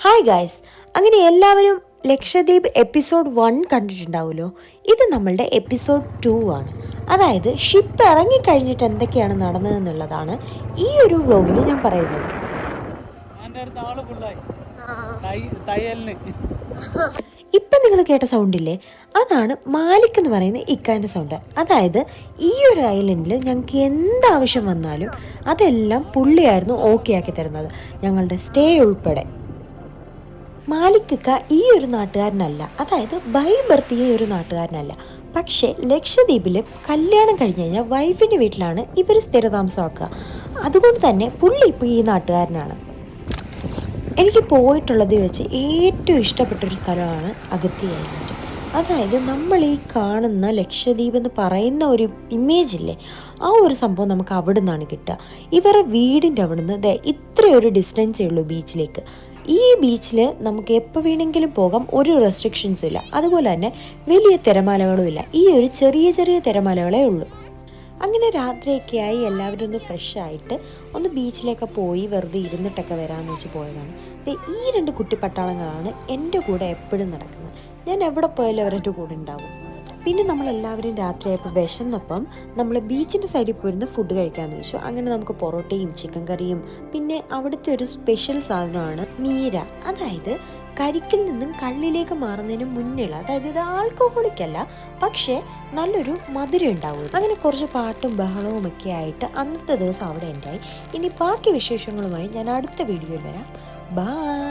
Hi guys അങ്ങനെ എല്ലാവരും Lakshadweep episode one കണ്ടിട്ടുണ്ടാവുമല്ലോ. ഇത് നമ്മളുടെ എപ്പിസോഡ് ടു ആണ്. അതായത് ഷിപ്പ് ഇറങ്ങിക്കഴിഞ്ഞിട്ട് എന്തൊക്കെയാണ് നടന്നതെന്നുള്ളതാണ് ഈ ഒരു വ്ലോഗിൽ ഞാൻ പറയുന്നത്. ഇപ്പം നിങ്ങൾ കേട്ട സൗണ്ടില്ലേ അതാണ് മാലിക് എന്ന് പറയുന്ന ഇക്കാന്റെ സൗണ്ട് അതായത് ഈ ഒരു ഐലൻഡിൽ ഞങ്ങൾക്ക് എന്താവശ്യം വന്നാലും അതെല്ലാം പുള്ളിയായിരുന്നു ഓക്കെ ആക്കി തരുന്നത്. ഞങ്ങളുടെ സ്റ്റേ ഉൾപ്പെടെ. മാലിക്കിക്ക ഈ ഒരു നാട്ടുകാരനല്ല. അതായത് ബൈ ഒരു നാട്ടുകാരനല്ല. പക്ഷേ ലക്ഷദ്വീപിൽ കല്യാണം കഴിഞ്ഞ് കഴിഞ്ഞാൽ വൈഫിന്റെ വീട്ടിലാണ് ഇവർ സ്ഥിരതാമസമാക്കുക. അതുകൊണ്ട് തന്നെ പുള്ളി ഇപ്പോൾ ഈ നാട്ടുകാരനാണ്. എനിക്ക് പോയിട്ടുള്ളതിൽ വെച്ച് ഏറ്റവും ഇഷ്ടപ്പെട്ടൊരു സ്ഥലമാണ് അഗത്തി ഐലൻഡ്. അതായത് നമ്മൾ ഈ കാണുന്ന ലക്ഷദ്വീപ് എന്ന് പറയുന്ന ഒരു ഇമേജ് ഇല്ലേ ആ ഒരു സംഭവം നമുക്ക് അവിടെ നിന്നാണ് കിട്ടുക. ഇവരുടെ വീടിന്റെ അവിടെ നിന്ന് ഇത്രയൊരു ഡിസ്റ്റൻസേ ഉള്ളൂ ബീച്ചിലേക്ക് ഈ ബീച്ചിൽ നമുക്ക് എപ്പോൾ വേണമെങ്കിലും പോകാം. ഒരു റെസ്ട്രിക്ഷൻസും ഇല്ല. അതുപോലെ തന്നെ വലിയ തിരമാലകളും ഇല്ല. ഈ ഒരു ചെറിയ ചെറിയ തിരമാലകളേ ഉള്ളൂ. അങ്ങനെ രാത്രിയൊക്കെ ആയി എല്ലാവരും ഒന്ന് ഫ്രഷ് ആയിട്ട് ഒന്ന് ബീച്ചിലൊക്കെ പോയി വെറുതെ ഇരുന്നിട്ടൊക്കെ വരാമെന്ന് വെച്ച് പോയതാണ്. ഈ രണ്ട് കുട്ടിപ്പട്ടാളങ്ങളാണ് എന്റെ കൂടെ എപ്പോഴും നടക്കുന്നത്. ഞാൻ എവിടെ പോയാലും അവരെന്റെ കൂടെ ഉണ്ടാവും. പിന്നെ നമ്മൾ എല്ലാവരും രാത്രിയായപ്പോൾ വിശന്നപ്പം നമ്മൾ ബീച്ചിന്റെ സൈഡിൽ പോയിരുന്ന് ഫുഡ് കഴിക്കാമെന്ന് വെച്ചു. അങ്ങനെ നമുക്ക് പൊറോട്ടയും ചിക്കൻ കറിയും പിന്നെ അവിടുത്തെ ഒരു സ്പെഷ്യൽ സാധനമാണ് മീര. അതായത് കരിക്കിൽ നിന്നും കള്ളിലേക്ക് മാറുന്നതിന് മുന്നിലുള്ള അതായത് ഇത് ആൾക്കോഹോളിക് അല്ല പക്ഷേ നല്ലൊരു മധുരം ഉണ്ടാവും. അങ്ങനെ കുറച്ച് പാട്ടും ബഹളവും ഒക്കെ ആയിട്ട് അന്നത്തെ ദിവസം അവിടെ ഉണ്ടായി. ഇനി ബാക്കി വിശേഷങ്ങളുമായി ഞാൻ അടുത്ത വീഡിയോയിൽ വരാം. ബായ്